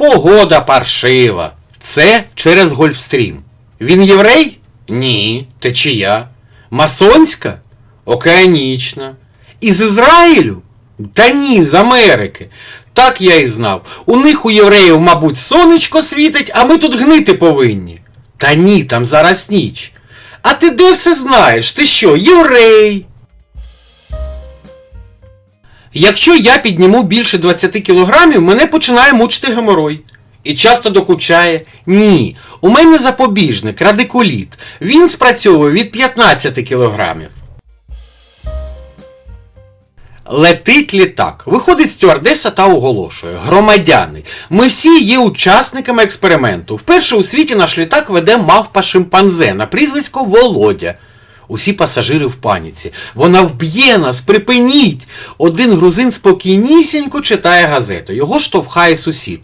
Погода паршива. Це через Гольфстрім. Він єврей? Ні. Течія. Масонська? Океанічна. Із Ізраїлю? Та ні, з Америки. Так я і знав. У них у євреїв, мабуть, сонечко світить, а ми тут гнити повинні. Та ні, там зараз ніч. А ти де все знаєш? Ти що, єврей? Якщо я підніму більше 20 кілограмів, мене починає мучити геморой. І часто докучає. Ні, у мене запобіжник, радикуліт. Він спрацьовує від 15 кілограмів. Летить літак. Виходить стюардеса та оголошує. Громадяни, ми всі є учасниками експерименту. Вперше у світі наш літак веде мавпа шимпанзе на прізвисько Володя. Усі пасажири в паніці. Вона вб'є нас, припиніть. Один грузин спокійнісінько читає газету. Його штовхає сусід.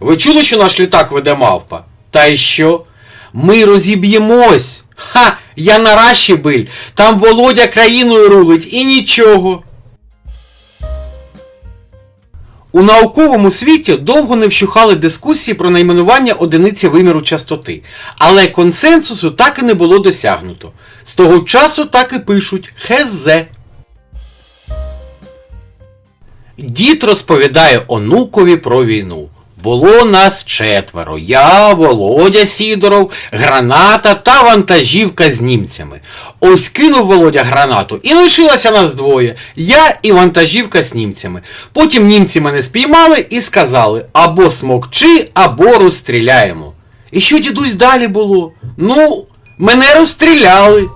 Ви чули, що наш літак веде мавпа? Та й що? Ми розіб'ємось. Ха! Я на раші биль. Там Володя країною рулить і нічого. У науковому світі довго не вщухали дискусії про найменування одиниці виміру частоти, але консенсусу так і не було досягнуто. З того часу так і пишуть ХЗ. Дід розповідає онукові про війну. Було нас четверо. Я, Володя Сідоров, граната та вантажівка з німцями. Ось кинув Володя гранату і лишилося нас двоє. Я і вантажівка з німцями. Потім німці мене спіймали і сказали або смокчи, або розстріляємо. І що дідусь далі було? Ну, мене розстріляли.